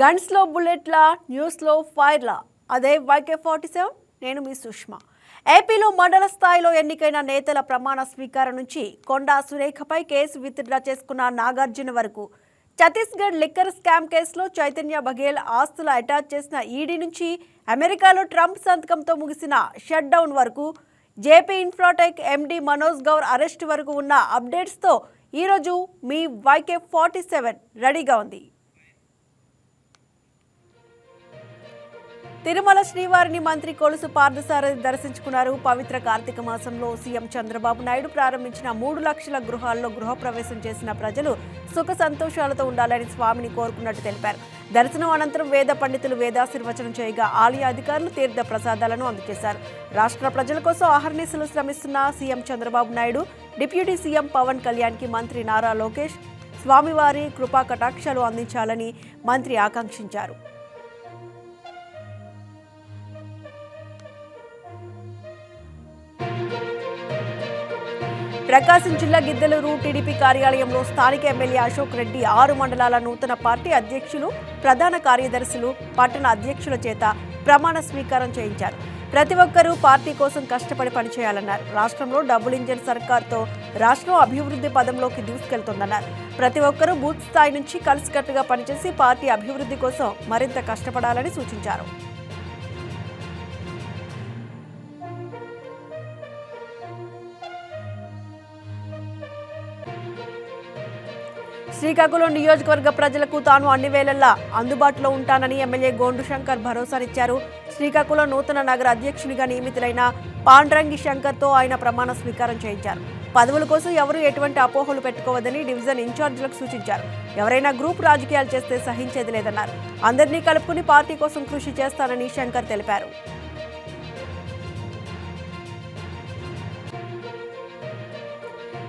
గన్స్లో బుల్లెట్ల న్యూస్లో ఫైర్ల? అదే YK forty seven నేను మీ సుష్మా. ఏపీలో మండల స్థాయిలో ఎన్నికైన నేతల ప్రమాణ స్వీకారం నుంచి కొండా సురేఖపై కేసు విత్డ్రా చేసుకున్న నాగార్జున వరకు. ఛత్తీస్గఢ్ లిక్కర్ స్కామ్ కేసులో చైతన్య బఘేల్ ఆస్తులు అటాచ్ చేసిన ఈడీ నుంచి అమెరికాలో ట్రంప్ సంతకంతో ముగిసిన షట్ డౌన్ వరకు JP Infratech MD Manoj Gaur arrest వరకు ఉన్న అప్డేట్స్తో ఈరోజు మీ వైకే ఫార్టీ సెవెన్ రెడీగా ఉంది. తిరుమల శ్రీవారిని మంత్రి కొలుసు పార్థసారథి దర్శించుకున్నారు. పవిత్ర కార్తీక మాసంలో సీఎం చంద్రబాబు నాయుడు ప్రారంభించిన మూడు లక్షల గృహాల్లో గృహప్రవేశం చేసిన ప్రజలు సుఖ సంతోషాలతో ఉండాలని స్వామిని కోరుకున్నట్టు తెలిపారు. దర్శనం అనంతరం వేద పండితులు వేదాశీర్వచనం చేయగా ఆలయ అధికారులు తీర్థ ప్రసాదాలను అందజేశారు. రాష్ట్ర ప్రజల కోసం అహర్నిశలు శ్రమిస్తున్న CM Chandrababu Naidu deputy CM Pawan కళ్యాణ్కి మంత్రి నారా లోకేష్ స్వామివారి కృపా కటాక్షాలు అందించాలని మంత్రి ఆకాంక్షించారు. ప్రకాశం జిల్లా గిద్దలూరు టీడీపీ కార్యాలయంలో స్థానిక ఎమ్మెల్యే అశోక్ రెడ్డి ఆరు మండలాల నూతన పార్టీ అధ్యక్షులు ప్రధాన కార్యదర్శులు పట్టణ అధ్యక్షుల చేత ప్రమాణ స్వీకారం చేయించారు. ప్రతి ఒక్కరూ పార్టీ కోసం కష్టపడి పనిచేయాలన్నారు. రాష్ట్రంలో డబుల్ ఇంజన్ సర్కార్తో రాష్ట్రం అభివృద్ధి పదంలోకి దూసుకెళ్తోందన్నారు. ప్రతి ఒక్కరూ బూత్ స్థాయి నుంచి కలిసికట్టుగా పనిచేసి పార్టీ అభివృద్ధి కోసం మరింత కష్టపడాలని సూచించారు. శ్రీకాకుళం నియోజకవర్గ ప్రజలకు తాను అన్ని వేళల్లా అందుబాటులో ఉంటానని ఎమ్మెల్యే గోండు శంకర్ భరోసానిచ్చారు శ్రీకాకుళం నూతన నగర అధ్యక్షునిగా నియమితులైన పాండ్రంగి శంకర్తో ఆయన ప్రమాణ స్వీకారం చేయించారు. పదవుల కోసం ఎవరూ ఎటువంటి అపోహలు పెట్టుకోవద్దని డివిజన్ ఇన్ఛార్జీలకు సూచించారు. ఎవరైనా గ్రూప్ రాజకీయాలు చేస్తే సహించేది లేదన్నారు. అందరినీ కలుపుకుని పార్టీ కోసం కృషి చేస్తానని శంకర్ తెలిపారు.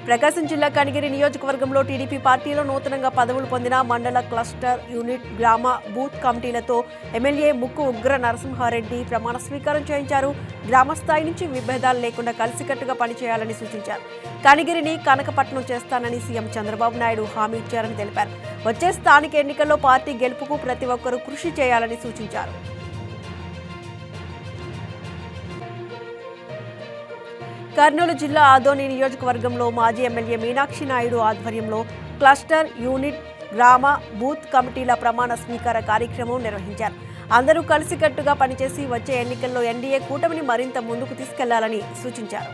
ప్రకాశం జిల్లా కనిగిరి నియోజకవర్గంలో టీడీపీ పార్టీలో నూతనంగా పదవులు పొందిన మండల క్లస్టర్ యూనిట్ గ్రామ బూత్ కమిటీలతో ఎమ్మెల్యే ముక్కు ఉగ్ర నరసింహారెడ్డి ప్రమాణ స్వీకారం చేయించారు. గ్రామ స్థాయి నుంచి విభేదాలు లేకుండా కలిసికట్టుగా పనిచేయాలని సూచించారు. కనిగిరిని కనకపట్నం చేస్తానని సీఎం చంద్రబాబు నాయుడు హామీ ఇచ్చారని తెలిపారు. వచ్చే స్థానిక ఎన్నికల్లో పార్టీ గెలుపుకు ప్రతి ఒక్కరూ కృషి చేయాలని సూచించారు. కర్నూలు జిల్లా ఆదోని నియోజకవర్గంలో మాజీ ఎమ్మెల్యే మీనాక్షి నాయుడు ఆధ్వర్యంలో క్లస్టర్ యూనిట్ గ్రామ బూత్ కమిటీల ప్రమాణ స్వీకార కార్యక్రమం నిర్వహించారు. అందరూ కలిసికట్టుగా పనిచేసి వచ్చే ఎన్నికల్లో ఎన్డీఏ కూటమిని మరింత ముందుకు తీసుకెళ్ళాలని సూచించారు.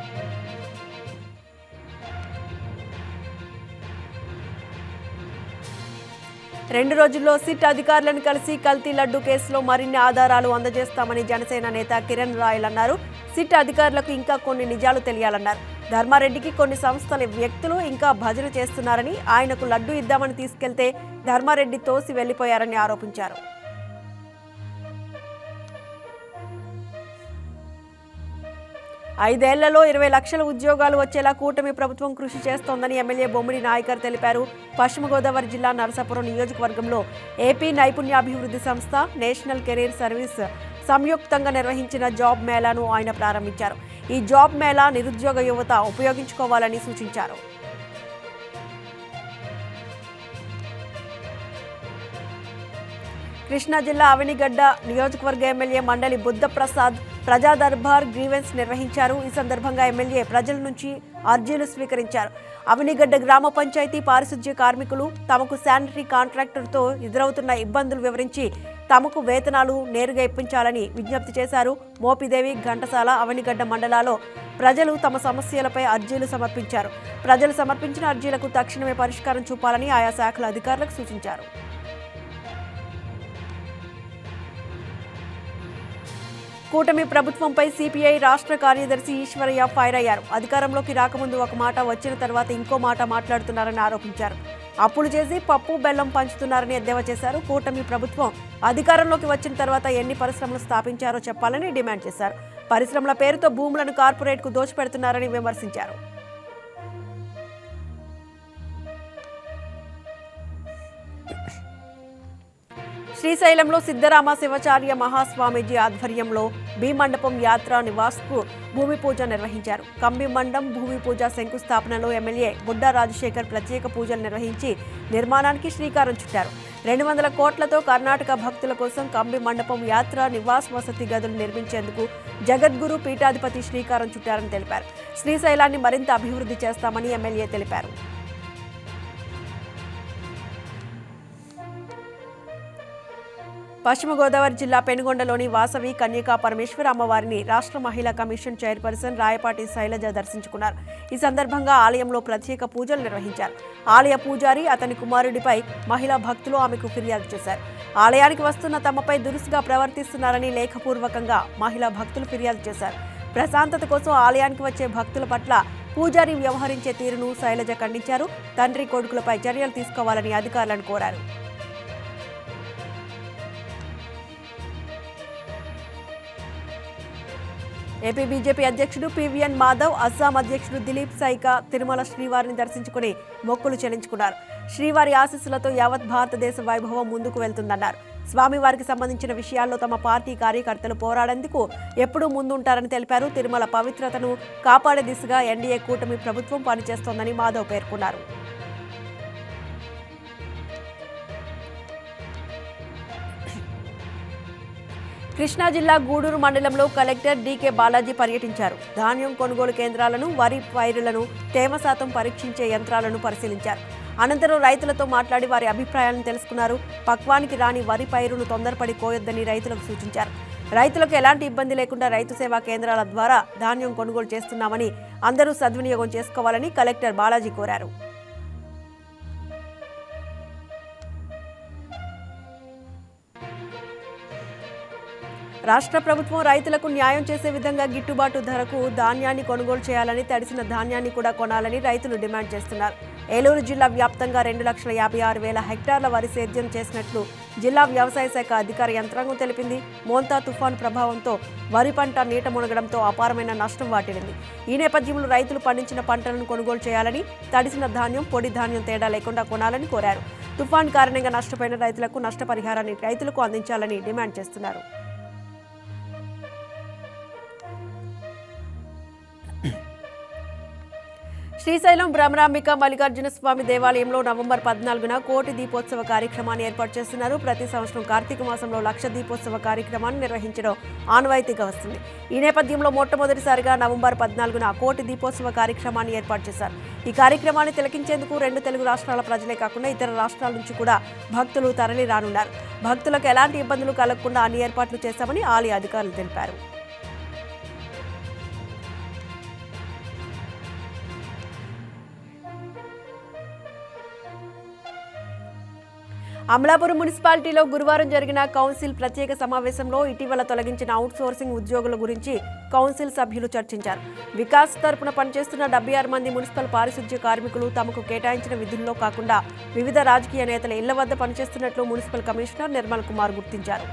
రెండు రోజుల్లో సిట్ అధికారులను కలిసి కల్తీ లడ్డు కేసులో మరిన్ని ఆధారాలు అందజేస్తామని జనసేన నేత కిరణ్ రాయల్ అన్నారు. సిట్ అధికారులకు ఇంకా కొన్ని నిజాలు తెలియాలన్నారు. ధర్మారెడ్డికి కొన్ని సంస్థల వ్యక్తులు ఇంకా భజన చేస్తున్నారని ఆయనకు లడ్డు ఇద్దామని తీసుకెళ్తే ధర్మారెడ్డి తోసి వెళ్ళిపోయారని ఆరోపించారు. ఐదేళ్ళలో ఇరవై లక్షల ఉద్యోగాలు వచ్చేలా కూటమి ప్రభుత్వం కృషి చేస్తోందని ఎమ్మెల్యే బొమ్మిడి నాయకర్ తెలిపారు. పశ్చిమ గోదావరి జిల్లా నరసాపురం నియోజకవర్గంలో ఏపీ నైపుణ్యాభివృద్ధి సంస్థ నేషనల్ కెరీర్ సర్వీస్ సంయుక్తంగా నిర్వహించిన జాబ్ మేళాను ఆయన ప్రారంభించారు. ఈ జాబ్ మేళా నిరుద్యోగ యువత ఉపయోగించుకోవాలని సూచించారు. కృష్ణా జిల్లా అవనిగడ్డ నియోజకవర్గ ఎమ్మెల్యే మండలి బుద్ధప్రసాద్ ప్రజా దర్బార్ గ్రీవెన్స్ నిర్వహించారు. ఈ సందర్భంగా ఎమ్మెల్యే ప్రజల నుంచి అర్జీలు స్వీకరించారు. అవనిగడ్డ గ్రామ పంచాయతీ పారిశుధ్య కార్మికులు తమకు శానిటరీ కాంట్రాక్టర్తో ఎదురవుతున్న ఇబ్బందులు వివరించి తమకు వేతనాలు నేరుగా ఇప్పించాలని విజ్ఞప్తి చేశారు. మోపిదేవి ఘంటసాల అవనిగడ్డ మండలాల్లో ప్రజలు తమ సమస్యలపై అర్జీలు సమర్పించారు. ప్రజలు సమర్పించిన అర్జీలకు తక్షణమే పరిష్కారం చూపాలని ఆయా శాఖల అధికారులకు సూచించారు. కూటమి ప్రభుత్వంపై సిపిఐ రాష్ట్ర కార్యదర్శి ఈశ్వరయ్య ఫైర్ అయ్యారు. అధికారంలోకి రాకముందు ఒక మాట వచ్చిన తర్వాత ఇంకో మాట మాట్లాడుతున్నారని ఆరోపించారు. అప్పులు చేసి పప్పు బెల్లం పంచుతున్నారని ఎద్దేవా చేశారు. కూటమి ప్రభుత్వం అధికారంలోకి వచ్చిన తర్వాత ఎన్ని పరిశ్రమలు స్థాపించారో చెప్పాలని డిమాండ్ చేశారు. పరిశ్రమల పేరుతో భూములను కార్పొరేట్కు దోచిపెడుతున్నారని విమర్శించారు. శ్రీశైలంలో సిద్ధరామ శివాచార్య మహాస్వామీజీ ఆధ్వర్యంలో భీమండపం యాత్ర నివాస్కు భూమి పూజ నిర్వహించారు. కంబి మండం భూమి పూజ శంకుస్థాపనలో ఎమ్మెల్యే బుడ్డా రాజశేఖర్ ప్రత్యేక పూజలు నిర్వహించి నిర్మాణానికి శ్రీకారం చుట్టారు. రెండు వందల కోట్లతో కర్ణాటక భక్తుల కోసం కంబి మండపం యాత్ర నివాస్ వసతి గదులు నిర్మించేందుకు జగద్గురు పీఠాధిపతి శ్రీకారం చుట్టారని తెలిపారు. శ్రీశైలాన్ని మరింత అభివృద్ధి చేస్తామని ఎమ్మెల్యే తెలిపారు. పశ్చిమ గోదావరి జిల్లా పెనుగొండలోని వాసవి కన్యకా పరమేశ్వర అమ్మవారిని రాష్ట్ర మహిళా కమిషన్ చైర్పర్సన్ రాయపాటి శైలజ దర్శించుకున్నారు. ఈ సందర్భంగా ఆలయంలో ప్రత్యేక పూజలు నిర్వహించారు. ఆలయ పూజారి అతని కుమారుడిపై మహిళా భక్తులు ఆమెకు ఫిర్యాదు చేశారు. ఆలయానికి వస్తున్న తమపై దురుసుగా ప్రవర్తిస్తున్నారని లేఖపూర్వకంగా మహిళా భక్తులు ఫిర్యాదు చేశారు. ప్రశాంతత కోసం ఆలయానికి వచ్చే భక్తుల పట్ల పూజారి వ్యవహరించే తీరును శైలజ ఖండించారు. తండ్రి కొడుకులపై చర్యలు తీసుకోవాలని అధికారులను కోరారు. ఏపీ బీజేపీ అధ్యక్షుడు పివిఎన్ మాధవ్ అస్సాం అధ్యక్షుడు దిలీప్ సైకా తిరుమల శ్రీవారిని దర్శించుకుని మొక్కులు చెల్లించుకున్నారు. శ్రీవారి ఆశీస్సులతో యావత్ భారతదేశ వైభవం ముందుకు వెళ్తుందన్నారు. స్వామివారికి సంబంధించిన విషయాల్లో తమ పార్టీ కార్యకర్తలు పోరాడేందుకు ఎప్పుడూ ముందుంటారని తెలిపారు. తిరుమల పవిత్రతను కాపాడే దిశగా ఎన్డీఏ కూటమి ప్రభుత్వం పనిచేస్తోందని మాధవ్ పేర్కొన్నారు. కృష్ణా జిల్లా గూడూరు మండలంలో కలెక్టర్ డీకే బాలాజీ పర్యటించారు. ధాన్యం కొనుగోలు కేంద్రాలను వరి పైరులను తేమ శాతం పరీక్షించే యంత్రాలను పరిశీలించారు. అనంతరం రైతులతో మాట్లాడి వారి అభిప్రాయాలను తెలుసుకున్నారు. పక్వానికి రాని వరి పైరును తొందరపడి కోయొద్దని రైతులకు సూచించారు. రైతులకు ఎలాంటి ఇబ్బంది లేకుండా రైతు సేవా కేంద్రాల ద్వారా ధాన్యం కొనుగోలు చేస్తున్నామని అందరూ సద్వినియోగం చేసుకోవాలని కలెక్టర్ బాలాజీ కోరారు. రాష్ట్ర ప్రభుత్వం రైతులకు న్యాయం చేసే విధంగా గిట్టుబాటు ధరకు ధాన్యాన్ని కొనుగోలు చేయాలని తడిసిన ధాన్యాన్ని కూడా కొనాలని రైతులు డిమాండ్ చేస్తున్నారు. ఏలూరు జిల్లా వ్యాప్తంగా రెండు లక్షల యాభై ఆరు వేల హెక్టార్ల వరి సేద్యం చేసినట్లు జిల్లా వ్యవసాయ శాఖ అధికార యంత్రాంగం తెలిపింది. మోంతా తుఫాన్ ప్రభావంతో వరి పంట నీట మునగడంతో అపారమైన నష్టం వాటిల్లింది. ఈ నేపథ్యంలో రైతులు పండించిన పంటలను కొనుగోలు చేయాలని తడిసిన ధాన్యం పొడి ధాన్యం తేడా లేకుండా కొనాలని కోరారు. తుఫాన్ కారణంగా నష్టపోయిన రైతులకు నష్టపరిహారాన్ని రైతులకు అందించాలని డిమాండ్ చేస్తున్నారు. శ్రీశైలం భ్రమరాంబిక మల్లికార్జున స్వామి దేవాలయంలో నవంబర్ పద్నాలుగున కోటి దీపోత్సవ కార్యక్రమాన్ని ఏర్పాటు చేస్తున్నారు. ప్రతి సంవత్సరం కార్తీక మాసంలో లక్ష దీపోత్సవ కార్యక్రమాన్ని నిర్వహించడం ఆనవాయితీగా వస్తుంది. ఈ నేపథ్యంలో మొట్టమొదటిసారిగా నవంబర్ పద్నాలుగున కోటి దీపోత్సవ కార్యక్రమాన్ని ఏర్పాటు చేశారు. ఈ కార్యక్రమాన్ని తిలకించేందుకు రెండు తెలుగు రాష్ట్రాల ప్రజలే కాకుండా ఇతర రాష్ట్రాల నుంచి కూడా భక్తులు తరలి రానున్నారు భక్తులకు ఎలాంటి ఇబ్బందులు కలగకుండా అన్ని ఏర్పాట్లు చేశామని ఆలయ అధికారులు తెలిపారు. అమలాపురం మున్సిపాలిటీలో గురువారం జరిగిన కౌన్సిల్ ప్రత్యేక సమావేశంలో ఇటీవల తొలగించిన అవుట్సోర్సింగ్ ఉద్యోగుల గురించి కౌన్సిల్ సభ్యులు చర్చించారు. వికాస్ తరపున పనిచేస్తున్న డెబ్బై ఆరు మంది మున్సిపల్ పారిశుధ్య కార్మికులు తమకు కేటాయించిన విధుల్లో కాకుండా వివిధ రాజకీయ నేతల ఇళ్ళ వద్ద పనిచేస్తున్నట్లు మున్సిపల్ కమిషనర్ నిర్మల్ కుమార్ గుర్తించారు.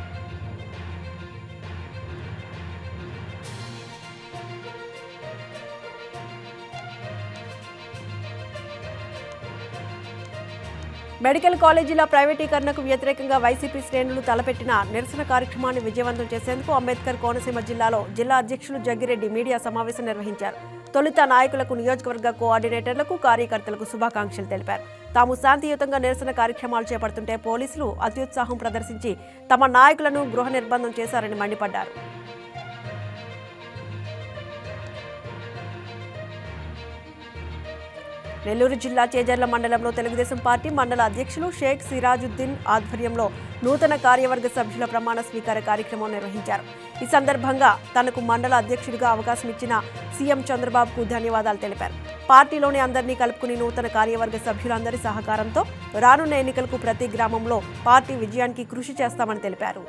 మెడికల్ కాలేజీల ప్రైవేటీకరణకు వ్యతిరేకంగా వైసీపీ శ్రేణులు తలపెట్టిన నిరసన కార్యక్రమాన్ని విజయవంతం చేసేందుకు అంబేద్కర్ కోనసీమ జిల్లాలో జిల్లా అధ్యక్షులు జగ్గిరెడ్డి మీడియా సమావేశం నిర్వహించారు. తొలుత నాయకులకు నియోజకవర్గ కోఆర్డినేటర్లకు కార్యకర్తలకు శుభాకాంక్షలు తెలిపారు. తాము శాంతియుతంగా నిరసన కార్యక్రమాలు చేపడుతుంటే పోలీసులు అత్యుత్సాహం ప్రదర్శించి తమ నాయకులను గృహ నిర్బంధం చేశారని మండిపడ్డారు. నెల్లూరు జిల్లా చేజర్ల మండలంలో తెలుగుదేశం పార్టీ మండల అధ్యక్షులు షేక్ సిరాజుద్దీన్ ఆధ్వర్యంలో నూతన కార్యవర్గ సభ్యుల ప్రమాణ స్వీకార కార్యక్రమం నిర్వహించారు. ఈ సందర్భంగా తనకు మండల అధ్యక్షుడిగా అవకాశం ఇచ్చిన సీఎం చంద్రబాబుకు ధన్యవాదాలు తెలిపారు. పార్టీలోని అందరినీ కలుపుకుని నూతన కార్యవర్గ సభ్యులందరి సహకారంతో రానున్న ఎన్నికలకు ప్రతి గ్రామంలో పార్టీ విజయానికి కృషి చేస్తామని తెలిపారు.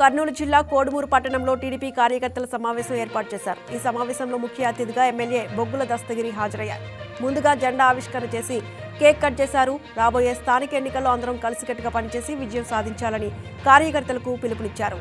కర్నూలు జిల్లా కోడుమూరు పట్టణంలో టీడీపీ కార్యకర్తల సమావేశం ఏర్పాటు చేశారు. ఈ సమావేశంలో ముఖ్య అతిథిగా ఎమ్మెల్యే బొగ్గుల దస్తగిరి హాజరయ్యారు. ముందుగా జెండా ఆవిష్కరణ చేసి కేక్ కట్ చేశారు. రాబోయే స్థానిక ఎన్నికల్లో అందరం కలిసికట్టుగా పనిచేసి విజయం సాధించాలని కార్యకర్తలకు పిలుపునిచ్చారు.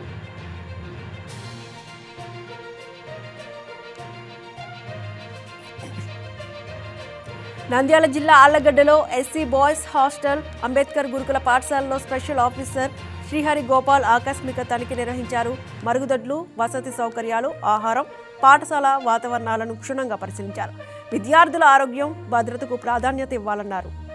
నంద్యాల జిల్లా ఆళ్ళగడ్డలో ఎస్సీ బాయ్స్ హాస్టల్ అంబేద్కర్ గురుకుల పాఠశాలలో స్పెషల్ ఆఫీసర్ శ్రీహరి గోపాల్ ఆకస్మిక తనిఖీ నిర్వహించారు. మరుగుదొడ్లు వసతి సౌకర్యాలు ఆహారం పాఠశాల వాతావరణాలను క్షుణ్ణంగా పరిశీలించారు. విద్యార్థుల ఆరోగ్యం భద్రతకు ప్రాధాన్యత ఇవ్వాలన్నారు.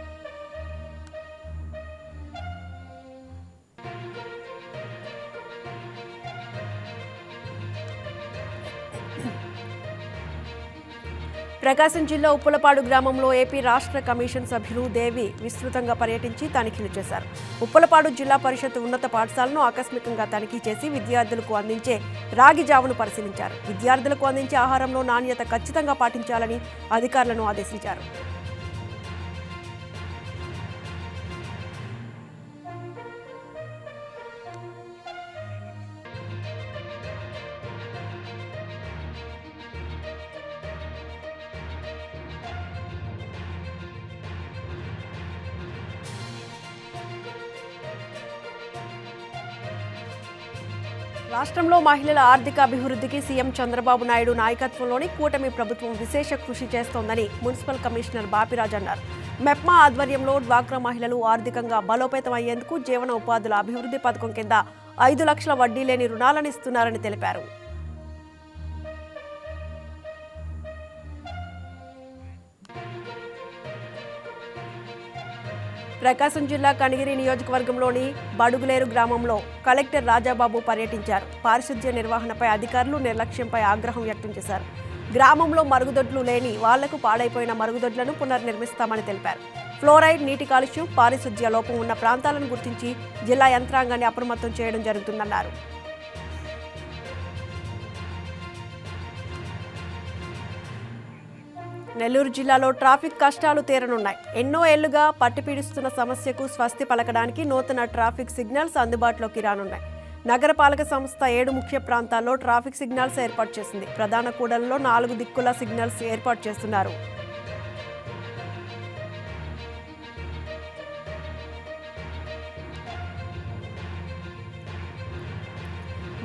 ప్రకాశం జిల్లా ఉప్పలపాడు గ్రామంలో ఏపీ రాష్ట్ర కమిషన్ సభ్యులు దేవి విస్తృతంగా పర్యటించి తనిఖీలు చేశారు. ఉప్పలపాడు జిల్లా పరిషత్ ఉన్నత పాఠశాలను ఆకస్మికంగా తనిఖీ చేసి విద్యార్థులకు అందించే రాగి జావును పరిశీలించారు. విద్యార్థులకు అందించే ఆహారంలో నాణ్యత ఖచ్చితంగా పాటించాలని అధికారులను ఆదేశించారు. రాష్ట్రంలో మహిళల ఆర్థిక అభివృద్ధికి సీఎం చంద్రబాబు నాయుడు నాయకత్వంలోని కూటమి ప్రభుత్వం విశేష కృషి చేస్తోందని మున్సిపల్ కమిషనర్ బాపిరాజ్ అన్నారు. మెప్మా ఆధ్వర్యంలో డ్వాక్రా మహిళలు ఆర్థికంగా బలోపేతం అయ్యేందుకు జీవన ఉపాధుల అభివృద్ధి పథకం కింద ఐదు లక్షల వడ్డీ లేని రుణాలను ఇస్తున్నారని తెలిపారు. ప్రకాశం జిల్లా కనిగిరి నియోజకవర్గంలోని బడుగులేరు గ్రామంలో కలెక్టర్ రాజాబాబు పర్యటించారు. పారిశుధ్య నిర్వహణపై అధికారులు నిర్లక్ష్యంపై ఆగ్రహం వ్యక్తం చేశారు. గ్రామంలో మరుగుదొడ్లు లేని వాళ్ళకు పాడైపోయిన మరుగుదొడ్లను పునర్నిర్మిస్తామని తెలిపారు. ఫ్లోరైడ్ నీటి కాలుష్యం పారిశుధ్య లోపం ఉన్న ప్రాంతాలను గుర్తించి జిల్లా యంత్రాంగాన్ని అప్రమత్తం చేయడం జరుగుతుందన్నారు. నెల్లూరు జిల్లాలో ట్రాఫిక్ కష్టాలు తీరనున్నాయి. ఎన్నో ఏళ్ళుగా పట్టుపీడిస్తున్న సమస్యకు స్వస్తి పలకడానికి నూతన ట్రాఫిక్ సిగ్నల్స్ అందుబాటులోకి రానున్నాయి. నగరపాలక సంస్థ ఏడు ముఖ్య ప్రాంతాల్లో ట్రాఫిక్ సిగ్నల్స్ ఏర్పాటు చేసింది. ప్రధాన కూడలలో నాలుగు దిక్కుల సిగ్నల్స్ ఏర్పాటు చేస్తున్నారు.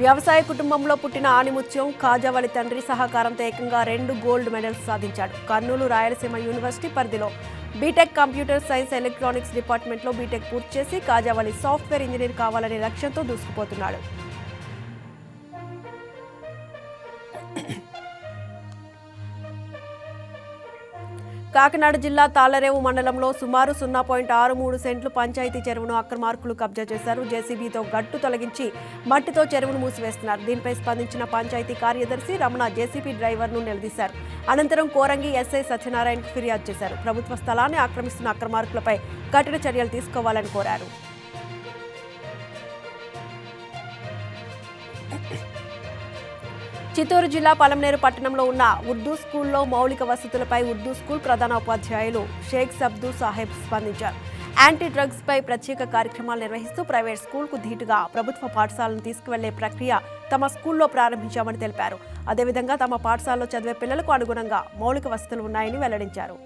వ్యవసాయ కుటుంబంలో పుట్టిన ఆనిముత్యం కాజావళి తండ్రి సహకారంతో ఏకంగా రెండు గోల్డ్ మెడల్స్ సాధించాడు. కర్నూలు రాయలసీమ యూనివర్సిటీ పరిధిలో బీటెక్ కంప్యూటర్ సైన్స్ ఎలక్ట్రానిక్స్ డిపార్ట్మెంట్లో బీటెక్ పూర్తి చేసి కాజావళి సాఫ్ట్వేర్ ఇంజనీర్ కావాలనే లక్ష్యంతో దూసుకుపోతున్నాడు. కాకినాడ జిల్లా తాళరేవు మండలంలో సుమారు సున్నా పాయింట్ ఆరు మూడు సెంట్లు పంచాయతీ చెరువును అక్రమార్కులు కబ్జా చేశారు. జేసీబీతో గట్టు తొలగించి మట్టితో చెరువును మూసివేస్తున్నారు. దీనిపై స్పందించిన పంచాయతీ కార్యదర్శి రమణ జేసీబీ డ్రైవర్ను నిలదీశారు. అనంతరం కోరంగి ఎస్ఐ సత్యనారాయణకు ఫిర్యాదు చేశారు. ప్రభుత్వ స్థలాన్ని ఆక్రమిస్తున్న అక్రమార్కులపై కఠిన చర్యలు తీసుకోవాలని కోరారు. చిత్తూరు జిల్లా పలంనేరు పట్టణంలో ఉన్న ఉర్దూ స్కూల్లో మౌలిక వసతులపై ఉర్దూ స్కూల్ ప్రధాన ఉపాధ్యాయులు షేక్ సబ్దు సాహెబ్ స్పందించారు. యాంటీ డ్రగ్స్ పై ప్రత్యేక కార్యక్రమాలు నిర్వహిస్తూ ప్రైవేట్ స్కూల్కు ధీటుగా ప్రభుత్వ పాఠశాలను తీసుకువెళ్ళే ప్రక్రియ తమ స్కూల్లో ప్రారంభించామని తెలిపారు. అదేవిధంగా తమ పాఠశాలలో చదివే పిల్లలకు అనుగుణంగా మౌలిక వసతులు ఉన్నాయని వెల్లడించారు.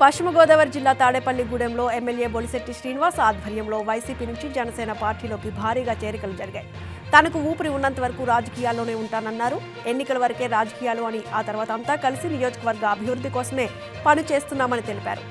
పశ్చిమ గోదావరి జిల్లా తాడేపల్లిగూడెంలో ఎమ్మెల్యే బొలిశెట్టి శ్రీనివాస్ ఆధ్వర్యంలో వైసీపీ నుంచి జనసేన పార్టీలోకి భారీగా చేరికలు జరిగాయి. తనకు ఊపిరి ఉన్నంత వరకు రాజకీయాల్లోనే ఉంటానన్నారు. ఎన్నికల వరకే రాజకీయాలు అని ఆ తర్వాత అంతా కలిసి నియోజకవర్గ అభివృద్ధి కోసమే పని చేస్తున్నామని తెలిపారు.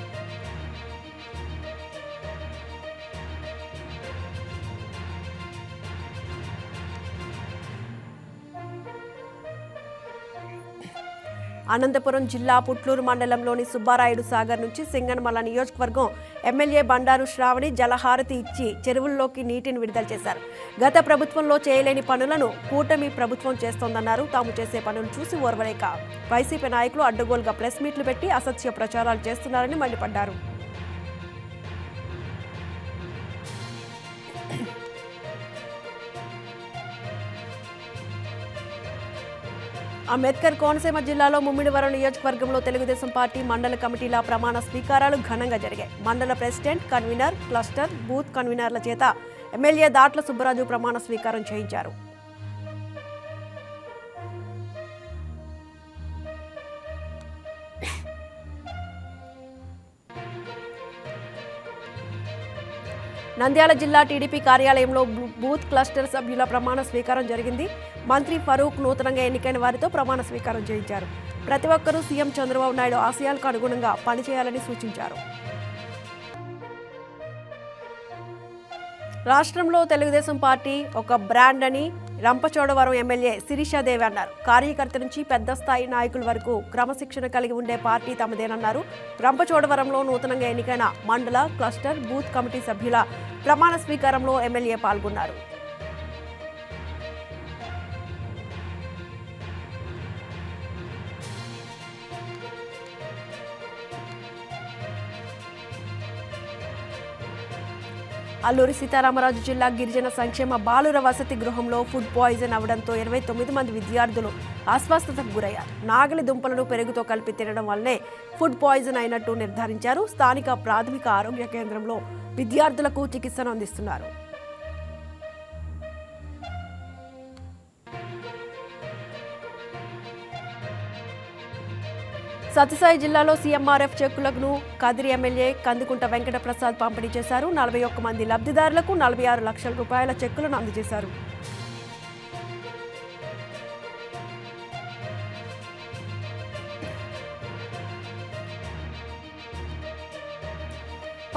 అనంతపురం జిల్లా పుట్లూరు మండలంలోని సుబ్బారాయుడు సాగర్ నుంచి సింగన్మల నియోజకవర్గం ఎమ్మెల్యే బండారు శ్రావణి జలహారతి ఇచ్చి చెరువుల్లోకి నీటిని విడుదల చేశారు. గత ప్రభుత్వంలో చేయలేని పనులను కూటమి ప్రభుత్వం చేస్తోందన్నారు. తాము చేసే పనులు చూసి ఓర్వలేక వైసీపీ నాయకులు అడ్డగోలుగా ప్రెస్ మీట్లు పెట్టి అసత్య ప్రచారాలు చేస్తున్నారని మండిపడ్డారు. అంబేద్కర్ కోనసీమ జిల్లాలో ముమ్మిడివరం నియోజకవర్గంలో తెలుగుదేశం పార్టీ మండల కమిటీల ప్రమాణ స్వీకారాలు ఘనంగా జరిగాయి. మండల ప్రెసిడెంట్ కన్వీనర్ క్లస్టర్ బూత్ కన్వీనర్ల చేత ఎమ్మెల్యే దాట్ల సుబ్బరాజు ప్రమాణ స్వీకారం చేయించారు. నంద్యాల జిల్లా టీడీపీ కార్యాలయంలో బూ- బూత్ క్లస్టర్ సభ్యుల ప్రమాణ స్వీకారం జరిగింది. మంత్రి ఫరూక్ నూతనంగా ఎన్నికైన వారితో ప్రమాణ స్వీకారం చేయించారు. ప్రతి ఒక్కరూ సీఎం చంద్రబాబు నాయుడు ఆశయాలకు అనుగుణంగా పనిచేయాలని సూచించారు. రాష్ట్రంలో తెలుగుదేశం పార్టీ ఒక బ్రాండ్ అని రంపచోడవరం ఎమ్మెల్యే శిరీషాదేవి అన్నారు. కార్యకర్త నుంచి పెద్ద స్థాయి నాయకుల వరకు క్రమశిక్షణ కలిగి ఉండే పార్టీ తమదేనన్నారు. రంపచోడవరంలో నూతనంగా ఎన్నికైన మండల క్లస్టర్ బూత్ కమిటీ సభ్యుల ప్రమాణ స్వీకారంలో ఎమ్మెల్యే పాల్గొన్నారు. అల్లూరి సీతారామరాజు జిల్లా గిరిజన సంక్షేమ బాలుర వసతి గృహంలో ఫుడ్ పాయిజన్ అవడంతో ఇరవై తొమ్మిది మంది విద్యార్థులు అస్వస్థతకు గురయ్యారు. నాగలి దుంపలను పెరుగుతో కలిపి తినడం వల్లే ఫుడ్ పాయిజన్ అయినట్టు నిర్ధారించారు. స్థానిక ప్రాథమిక ఆరోగ్య కేంద్రంలో విద్యార్థులకు చికిత్సను అందిస్తున్నారు. సత్యసాయి జిల్లాలో సీఎంఆర్ఎఫ్ చెక్కులను కదిరి ఎమ్మెల్యే కందుకుంట వెంకట ప్రసాద్ పంపిణీ చేశారు. నలభై ఒక్క మంది లబ్ధిదారులకు నలభై ఆరు లక్షల రూపాయల చెక్కులను అందజేశారు.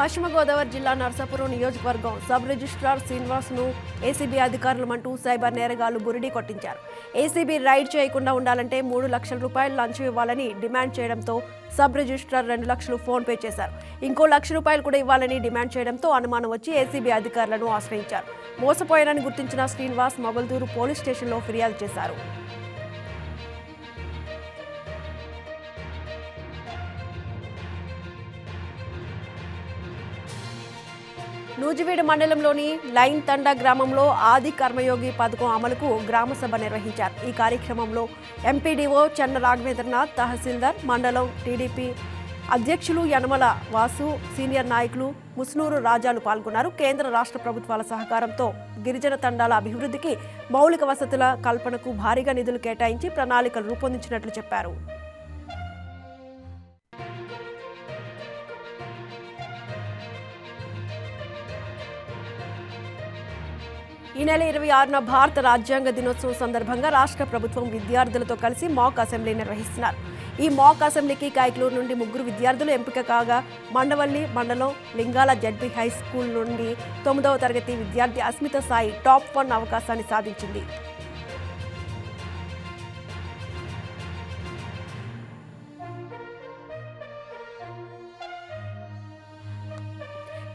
పశ్చిమ గోదావరి జిల్లా నర్సాపురం నియోజకవర్గం సబ్ రిజిస్ట్రార్ శ్రీనివాస్ను ఏసీబీ అధికారులమంటూ సైబర్ నేరగాళ్ళు బురిడి కొట్టించారు. ఏసీబీ రైడ్ చేయకుండా ఉండాలంటే మూడు లక్షల రూపాయలు లంచం ఇవ్వాలని డిమాండ్ చేయడంతో సబ్ రిజిస్ట్రార్ రెండు లక్షలు ఫోన్ పే చేశారు. ఇంకో లక్ష రూపాయలు కూడా ఇవ్వాలని డిమాండ్ చేయడంతో అనుమానం వచ్చి ఏసీబీ అధికారులను ఆశ్రయించారు. మోసపోయారని గుర్తించిన శ్రీనివాస్ మొగల్దూరు పోలీస్ స్టేషన్లో ఫిర్యాదు చేశారు. నూజివీడు మండలంలోని లైన్ తండా గ్రామంలో ఆది కర్మయోగి పథకం అమలుకు గ్రామసభ నిర్వహించారు. ఈ కార్యక్రమంలో ఎంపీడీఓ చెన్న రాఘవేంద్రనాథ్ తహసీల్దార్ మండలం టీడీపీ అధ్యక్షులు యనమల వాసు సీనియర్ నాయకులు ముస్నూరు రాజాలు పాల్గొన్నారు. కేంద్ర రాష్ట్ర ప్రభుత్వాల సహకారంతో గిరిజన తండాల అభివృద్ధికి మౌలిక వసతుల కల్పనకు భారీగా నిధులు కేటాయించి ప్రణాళికలు రూపొందించినట్లు చెప్పారు. ఈ నెల ఇరవై ఆరున భారత రాజ్యాంగ దినోత్సవం సందర్భంగా రాష్ట్ర ప్రభుత్వం విద్యార్థులతో కలిసి మాక్ అసెంబ్లీ నిర్వహిస్తున్నారు. ఈ మాక్ అసెంబ్లీకి కాయకులూరు నుండి ముగ్గురు విద్యార్థులు ఎంపిక కాగా మండవల్లి మండలం లింగాల జడ్పీ హై స్కూల్ నుండి తొమ్మిదవ తరగతి విద్యార్థి అస్మిత సాయి టాప్ వన్ అవకాశాన్ని సాధించింది.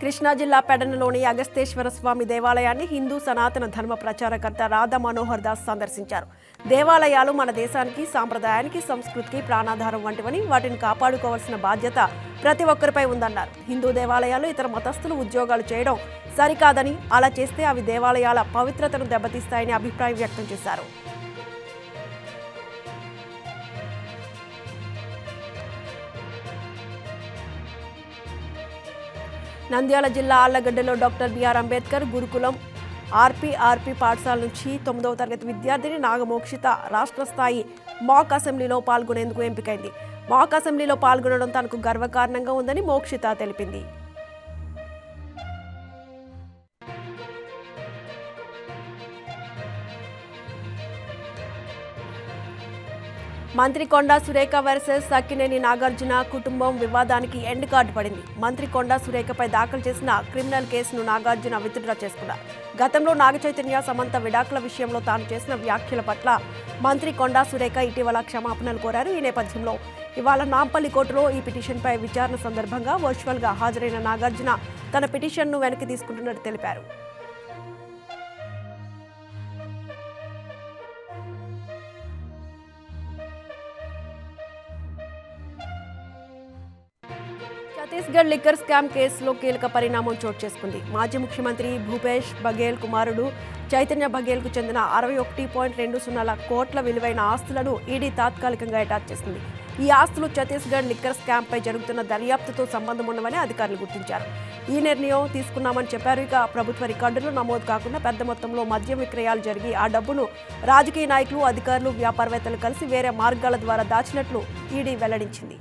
కృష్ణా జిల్లా పెడనలోని అగస్తేశ్వర స్వామి దేవాలయాన్ని హిందూ సనాతన ధర్మ ప్రచారకర్త రాధా మనోహర్ దాస్ సందర్శించారు. దేవాలయాలు మన దేశానికి సాంప్రదాయానికి సంస్కృతికి ప్రాణాధారం వంటివని వాటిని కాపాడుకోవాల్సిన బాధ్యత ప్రతి ఒక్కరిపై ఉందన్నారు. హిందూ దేవాలయాలు ఇతర మతస్థులు ఉద్యోగాలు చేయడం సరికాదని అలా చేస్తే అవి దేవాలయాల పవిత్రతను దెబ్బతీస్తాయని అభిప్రాయం వ్యక్తం చేశారు. నంద్యాల జిల్లా ఆళ్ళగడ్డలో డాక్టర్ బిఆర్ అంబేద్కర్ గురుకులం ఆర్పీఆర్పీ పాఠశాల నుంచి తొమ్మిదవ తరగతి విద్యార్థిని నాగమోక్షిత రాష్ట్ర స్థాయి మాక్ అసెంబ్లీలో పాల్గొనేందుకు ఎంపికైంది. మాక్ అసెంబ్లీలో పాల్గొనడం తనకు గర్వకారణంగా ఉందని మోక్షిత తెలిపింది. మంత్రి కొండా సురేఖ వర్సెస్ సక్కినేని నాగార్జున కుటుంబం వివాదానికి ఎండ్ కార్డు పడింది. మంత్రి కొండా సురేఖపై దాఖలు చేసిన క్రిమినల్ కేసును నాగార్జున విత్డ్రా చేసుకున్నారు. గతంలో నాగ చైతన్య సమంత విడాకుల విషయంలో తాను చేసిన వ్యాఖ్యల పట్ల మంత్రి కొండా సురేఖ ఇటీవల క్షమాపణలు కోరారు. ఈ నేపథ్యంలో ఇవాళ నాంపల్లి కోర్టులో ఈ పిటిషన్పై విచారణ సందర్భంగా వర్చువల్గా హాజరైన నాగార్జున తన పిటిషన్ను వెనక్కి తీసుకుంటున్నట్టు తెలిపారు. ఛత్తీస్గఢ్ లిక్కర్ స్కామ్ కేసులో కీలక పరిణామం చోటు చేసుకుంది. మాజీ ముఖ్యమంత్రి భూపేష్ బఘేల్ కుమారుడు చైతన్య బఘేల్కు చెందిన అరవై ఒకటి పాయింట్ రెండు సున్నాల కోట్ల విలువైన ఆస్తులను ఈడీ తాత్కాలికంగా అటాచ్ చేసింది. ఈ ఆస్తులు ఛత్తీస్గఢ్ లిక్కర్ స్కామ్పై జరుగుతున్న దర్యాప్తుతో సంబంధం ఉన్నవని అధికారులు గుర్తించారు. ఈ నిర్ణయం తీసుకున్నామని చెప్పారు. ఇక ప్రభుత్వ రికార్డులు నమోదు కాకుండా పెద్ద మొత్తంలో మద్యం విక్రయాలు జరిగి ఆ డబ్బును రాజకీయ నాయకులు అధికారులు వ్యాపారవేత్తలు కలిసి వేరే మార్గాల ద్వారా దాచినట్లు ఈడీ వెల్లడించింది.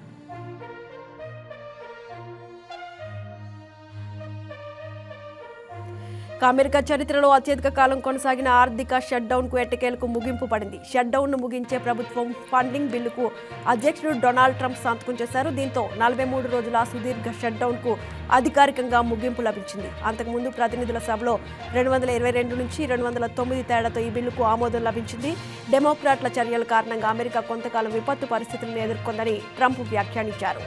ఇక అమెరికా చరిత్రలో అత్యధిక కాలం కొనసాగిన ఆర్థిక షట్డౌన్కు ఎట్టకేలకు ముగింపు పడింది. షట్డౌన్ను ముగించే ప్రభుత్వం ఫండింగ్ బిల్లుకు అధ్యక్షుడు డొనాల్డ్ ట్రంప్ సంతకం చేశారు. దీంతో నలభై మూడు రోజుల సుదీర్ఘ షట్డౌన్కు అధికారికంగా ముగింపు లభించింది. అంతకుముందు ప్రతినిధుల సభలో రెండు వందల ఇరవై రెండు నుంచి రెండు వందల తొమ్మిది తేడాతో ఈ బిల్లుకు ఆమోదం లభించింది. డెమోక్రాట్ల చర్యల కారణంగా అమెరికా కొంతకాలం విపత్తు పరిస్థితులను ఎదుర్కొందని ట్రంప్ వ్యాఖ్యానించారు.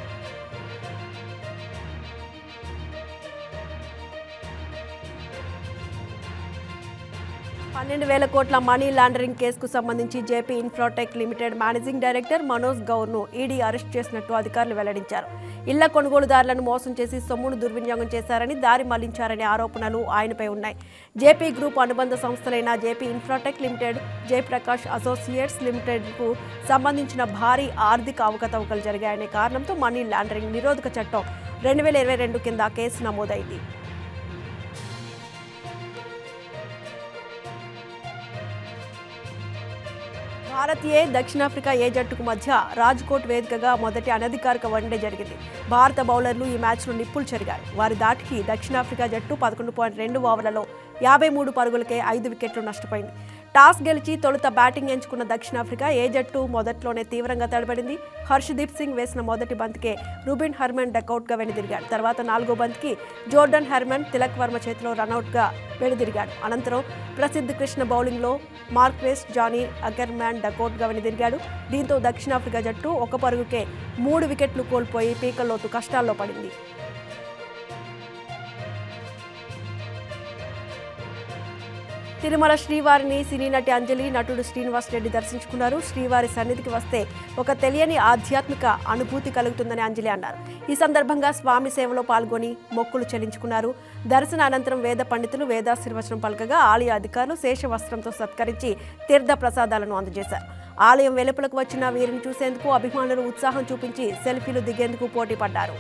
పన్నెండు వేల కోట్ల మనీ లాండరింగ్ కేసుకు సంబంధించి JP Infratech limited managing director Manoj గౌర్ను ED arrest చేసినట్టు అధికారులు వెల్లడించారు. ఇళ్ళ కొనుగోలుదారులను మోసం చేసి సొమ్మును దుర్వినియోగం చేశారని దారి మళ్ళించారనే ఆరోపణలు ఆయనపై ఉన్నాయి. జేపీ గ్రూప్ అనుబంధ సంస్థలైన JP Infratech limited Jayaprakash associates లిమిటెడ్కు సంబంధించిన భారీ ఆర్థిక అవకతవకలు జరిగాయనే కారణంతో మనీ లాండరింగ్ నిరోధక చట్టం రెండు వేల ఇరవై రెండు కింద కేసు నమోదైంది. భారత్ ఏ దక్షిణాఫ్రికా ఏ జట్టుకు మధ్య రాజ్కోట్ వేదికగా మొదటి అనధికారిక వన్డే జరిగింది. భారత బౌలర్లు ఈ మ్యాచ్లో నిప్పులు చెరిగారు వారి దాటికి దక్షిణాఫ్రికా జట్టు పదకొండు పాయింట్ రెండు ఓవర్లలో యాభై మూడు పరుగులకే ఐదు వికెట్లు నష్టపోయింది. టాస్ గెలిచి తొలుత బ్యాటింగ్ ఎంచుకున్న దక్షిణాఫ్రికా ఏ జట్టు మొదట్లోనే తీవ్రంగా తడబడింది. హర్షదీప్ సింగ్ వేసిన మొదటి బంతికే రూబిన్ హర్మన్ డకౌట్గా వెనుదిరిగాడు. తర్వాత నాలుగో బంతికి జోర్డన్ హెర్మన్ తిలక్ వర్మ చేతిలో రనౌట్గా వెనుదిరిగాడు. అనంతరం ప్రసిద్ధ కృష్ణ బౌలింగ్లో మార్క్వేస్ జానీ అగర్మ్యాన్ డకౌట్గా వెనుదిరిగాడు. దీంతో దక్షిణాఫ్రికా జట్టు ఒక పరుగుకే మూడు వికెట్లు కోల్పోయి పీకల్లోతు కష్టాల్లో పడింది. తిరుమల శ్రీవారిని సినీ నటి అంజలి నటుడు శ్రీనివాస్ రెడ్డి దర్శించుకున్నారు. శ్రీవారి సన్నిధికి వస్తే ఒక తెలియని ఆధ్యాత్మిక అనుభూతి కలుగుతుందని అంజలి అన్నారు. ఈ సందర్భంగా స్వామి సేవలో పాల్గొని మొక్కులు చెల్లించుకున్నారు. దర్శన అనంతరం వేద పండితులు వేదాశీర్వచనం పలకగా ఆలయ అధికారులు శేష వస్త్రంతో సత్కరించి తీర్థ ప్రసాదాలను అందజేశారు. ఆలయం వెలుపలకు వచ్చిన వీరిని చూసేందుకు అభిమానులు ఉత్సాహం చూపించి సెల్ఫీలు దిగేందుకు పోటీ పడ్డారు.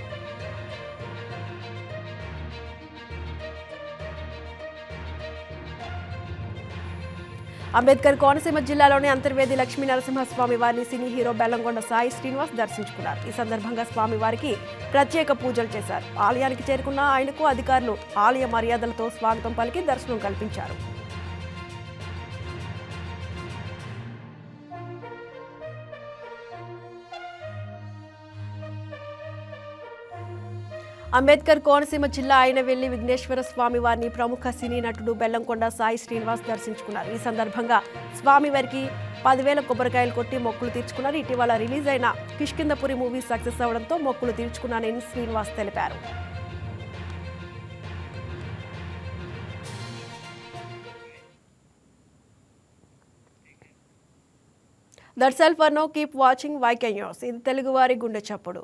అంబేద్కర్ కోనసీమ జిల్లాలోని అంతర్వేది లక్ష్మీ నరసింహస్వామి వారిని సినీ హీరో బెల్లంకొండ సాయి శ్రీనివాస్ దర్శించుకున్నారు. ఈ సందర్భంగా స్వామి వారికి ప్రత్యేక పూజలు చేశారు. ఆలయానికి చేరుకున్న ఆయనకు అధికారులు ఆలయ మర్యాదలతో స్వాగతం పలికి దర్శనం కల్పించారు. అంబేద్కర్ కోనసీమ జిల్లా ఆయన వెళ్ళి విఘ్నేశ్వర స్వామి వారిని ప్రముఖ సినీ నటుడు బెల్లంకొండ సాయి శ్రీనివాస్ దర్శించుకున్నారు. ఈ సందర్భంగా స్వామి వారికి పదివేల కొబ్బరికాయలు కొట్టి మొక్కులు తీర్చుకున్నారు. ఇటీవల రిలీజ్ అయిన కిష్కిందపురి మూవీ సక్సెస్ అవడంతో మొక్కులు తీర్చుకున్నానని శ్రీనివాస్ తెలిపారు. That's all for now. Keep watching YK news. ఇది తెలుగువారి గుండె చప్పుడు.